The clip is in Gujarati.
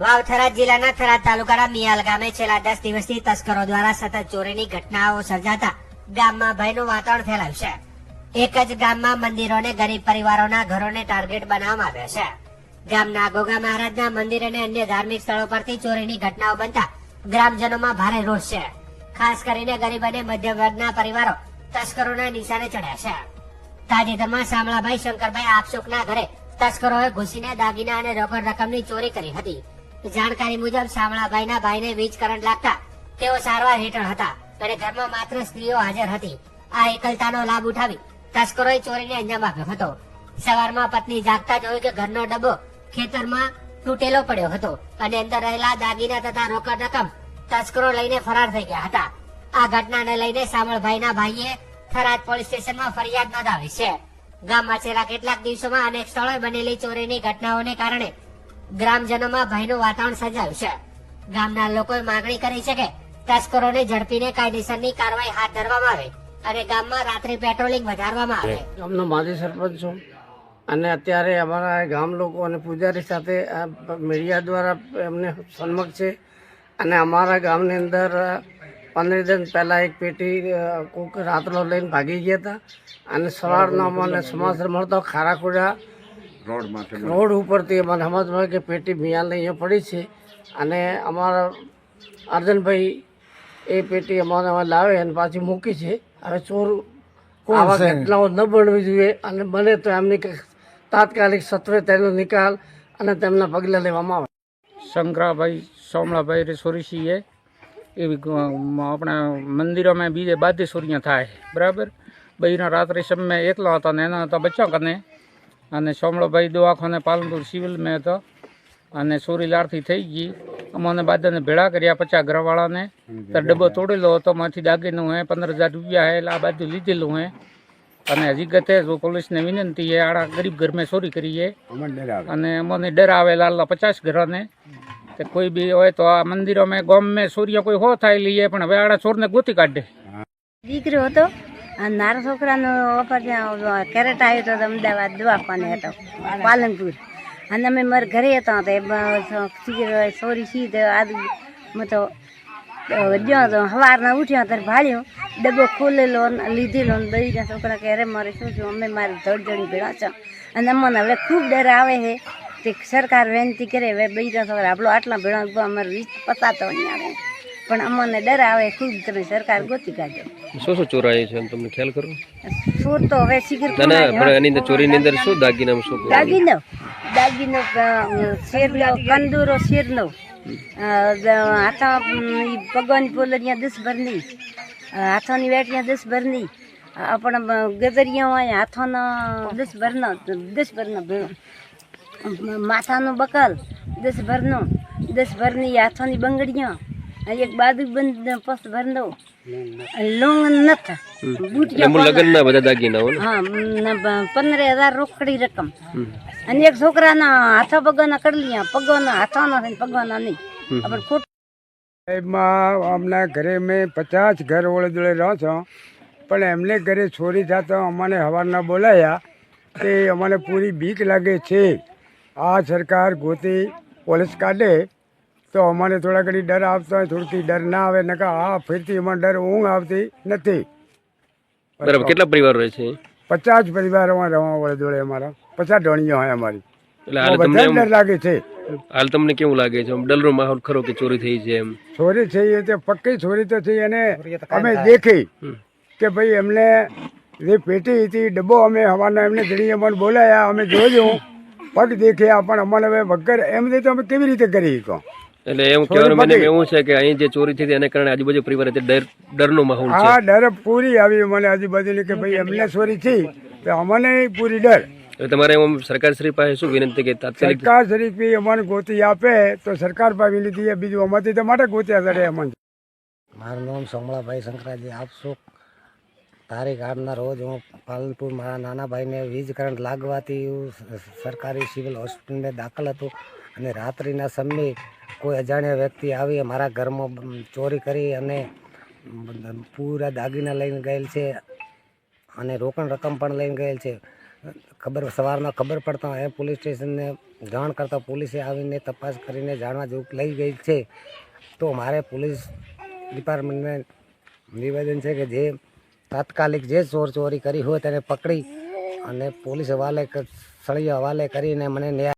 વાવ થરાદ જિલ્લાના થરાદ તાલુકાના મિયાલ ગામે છેલ્લા દસ દિવસથી તસ્કરો દ્વારા સતત ચોરીની ઘટનાઓ સર્જાતા ગામમાં ભયનું વાતાવરણ ફેલાયું છે. એક જ ગામમાં મંદિરોને ગરીબ પરિવારોના ઘરોને ટાર્ગેટ બનાવવામાં આવ્યા છે. ગામના ગોગા મહારાજના મંદિર અને અન્ય ધાર્મિક સ્થળો પરથી ચોરીની ઘટનાઓ બનતા ગ્રામજનોમાં ભારે રોષ છે. ખાસ કરીને ગરીબ અને મધ્યમ વર્ગના પરિવારો તસ્કરોના નિશાને ચડ્યા છે. તાજેતરમાં શામળાભાઈ શંકરભાઈ આપસુકના ઘરે તસ્કરોએ ઘૂસીને દાગીના અને રોકડ રકમની ચોરી કરી હતી. જાણકારી મુજબ શામળાભાઈના ભાઈને વીજ કરંટ લાગતા તેઓ સારવાર હેઠળ હતા અને ઘરમાં માત્ર સ્ત્રીઓ હાજર હતી. આ એકલતાનો લાભ ઉઠાવી તસ્કરોએ ચોરીને અંજામ આપ્યો હતો. સવારમાં પત્ની જાગતા જોયું કે ઘરનો ડબ્બો ખેતરમાં તૂટેલો પડ્યો હતો અને અંદર રહેલા દાગીના તથા રોકડ રકમ તસ્કરો લઈને ફરાર થઈ ગયા હતા. આ ઘટનાને લઈને સામળભાઈના ભાઈએ થરાદ પોલીસ સ્ટેશનમાં ફરિયાદ નોંધાવી છે. ગામમાં છેલ્લા કેટલાક દિવસોમાં અનેક સ્થળોએ બનેલી ચોરીની ઘટનાઓને કારણે ગ્રામજનોમાં ભયનું વાતાવરણ સર્જાયું છે. ગામના લોકોએ માંગણી કરી છે કે તસ્કરોને ઝડપીને કાયદેસરની કાર્યવાહી હાથ ધરવામાં આવે અને ગામમાં રાત્રિ પેટ્રોલિંગ વધારવામાં આવે. ગામનો માજી સરપંચ છું. અને અત્યારે અમારા ગામ લોકો અને પૂજારી સાથે મીડિયા દ્વારા એમને સન્મુખ છે. અને અમારા ગામની અંદર પંદર દિન પહેલાં એક પેટી કોક રાતનો લઈને ભાગી ગયા હતા. અને સવારનો અમને સમાચાર મળતો ખારાખુડા રોડ ઉપરથી અમારે સમજમાં કે પેટી મિયાલની અહીંયા પડી છે. અને અમારા અર્જનભાઈ એ પેટી અમારે અમે લાવે અને પાછી મૂકી છે. હવે ચોર આવા ઘટનાઓ ન બનવી જોઈએ અને બને તો એમની તાત્કાલિક સત્વે તેનો નિકાલ અને તેમના પગલાં લેવામાં આવે. શંકરાભાઈ સોમળાભાઈ રેસોરીસીએ એવી આપણા મંદિરોમાં બીજે બાધી સોરીਆਂ થાય. બરાબર? બહીના રાત્રે સમય એકલા હતા ને એના હતા બચ્ચા કને. અને સોમળભાઈ દવાખાને પાલનપુર સિવિલમાં હતો અને સોરી લારથી થઈ ગઈ. અમને બાદાને ભેળા કર્યા પચાસ ઘરવાળાને. તો ડબ્બો તોડેલો હતો માંથી દાગીનું હે પંદર હજાર રૂપિયા હે એટલે આ બાજુ લીધેલું હે. અને હજી જો પોલીસને વિનંતી હે આડા ગરીબ ઘર મેં ચોરી કરી હે. અને અમને ડર આવે લાલા પચાસ ઘરોને. તે કોઈ બી હોય તો આ મંદિરોમાં ગામ મેં સૂર્ય કોઈ હો થાય લઈએ પણ હવે આડા ચોરને ગોતી કાઢે. દીકરો હતો. અને મારા છોકરાનો ઓફર ત્યાં કેરેટ આવ્યો હતો અમદાવાદ દવાખાને હતો, પાલનપુર. અને અમે મારા ઘરે હતા તો એ સોરી સી તો આજ તો ગયો તો સવારના ઉઠ્યો, ત્યારે ભાળ્યું, ડબ્બો ખોલેલો લીધેલો ને બધી છોકરા કે, અરે, મારે શું છું અમે મારી ધડજણી ભેળા છો. અને અમને હવે ખૂબ ડર આવે છે તે સરકાર વિનંતી કરે, હવે બીજા છોકરા આપણો આટલા ભેળા, અમારે વીજ પતાતો નહીં આવે. પણ અમને ડર આવે ખૂબ તમે સરકાર ગોતી કાઢો. શું શું ચોરાયું છે તમને ખ્યાલ કરો? ચોર તો હવે શિખર ના ના પણ એની અંદર ચોરીની અંદર શું દાગીના શું? દાગીનો. દાગીનો શેરનો કંદુરો શેરનો. અ, દ- હાથા ઈ ભગવાન પોલરિયા દસ ભરની હાથોની વેટિયા દસ ભરની આપણા ગજરિયા હાથોનો દસ ભરનો દસ ભરનો ભેળો માથાનો બકલ દસ ભરનો દસ ભરની હાથોની બંગડીઓ. અને એક બાજુ બંધ પસ દઉં લોંગ નથ. લગ્નના બધા દાગીના ને? હા પંદર હજાર રોકડી રકમ. અને એક છોકરાના હાથો પગોના કડલિયા પગોના હાથોના થઈને પગોના નહીં. આપણે ખોટ અમને અમના ઘરે મેં પચાસ ઘર ઓળે જોડે રહો છો. પણ એમને ઘરે છોરી થતા અમને હવારના બોલાયા તે અમને પૂરી બીક લાગે છે. આ સરકાર ગોતી પોલીસ કાઢે. તો અમને થોડા ઘડી ડર આવતો હોય થોડીક ડર ના આવે. નકા આ ફેરતી અમને ડર ઊંઘ આવતી નથી. બરાબર કેટલા પરિવાર રહે છે? પચાસ પરિવારોમાં રહેવા વડે જોડે અમારા. પચાસ ઢોણીઓ હોય અમારી. એટલે હાલ તમને બધા એમ ડર લાગે છે. હાલ તમને કેવું લાગે છે? આમ માહોલ ખરો કે ચોરી થઈ છે એમ? ચોરી થઈ એ તે પક્કી ચોરી તો થઈ અને અમે દેખી કે ભાઈ એમને જે પેટી હતી ડબ્બો અમે હવાના એમને ઘડી અમને બોલાયા અમે જોયું પગ દેખ્યા પણ અમને હવે વગર એમ તો અમે કેવી રીતે કરી કહો એટલે એમ કહેવાનું મને એવું છે કે અહીં જે ચોરી થઈ એને કારણે આજુબાજુ પરિવાર ડર ડરનો માહોલ છે. હા ડર પૂરી આવી મને આજુબાજુની કે ભાઈ એમને ચોરી થઈ તો અમને પૂરી ડર. તમારે એમ સરકાર શ્રી પાસે શું વિનંતી કે તાત્કાલિક? સરકાર શ્રી પી અમને ગોતી આપે તો સરકાર પાસે વિનંતી બીજું અમારી તો માટે ગોત્યા કરે અમને. મારું નામ સોમળાભાઈ શંકરાજી આપસુક તારીખ આઠના રોજ હું પાલનપુર મારા નાના ભાઈને વીજ કરંટ લાગવાથી સરકારી સિવિલ હોસ્પિટલમાં દાખલ હતો અને રાત્રિના સમયે કોઈ અજાણ્યા વ્યક્તિ આવી મારા ઘરમાં ચોરી કરી અને પૂરા દાગીના લઈને ગયેલ છે અને રોકડ રકમ પણ લઈને ગયેલ છે. ખબર, સવારમાં ખબર પડતા એ પોલીસ સ્ટેશનને જાણ કરતા પોલીસે આવીને તપાસ કરીને જાણવા જેવું લઈ ગઈ છે. તો મારે પોલીસ ડિપાર્ટમેન્ટને નિવેદન છે કે જે તાત્કાલિક જે ચોર ચોરી કરી હોય તેને પકડી અને પોલીસ હવાલે સળિયા હવાલે કરીને મને ન્યાય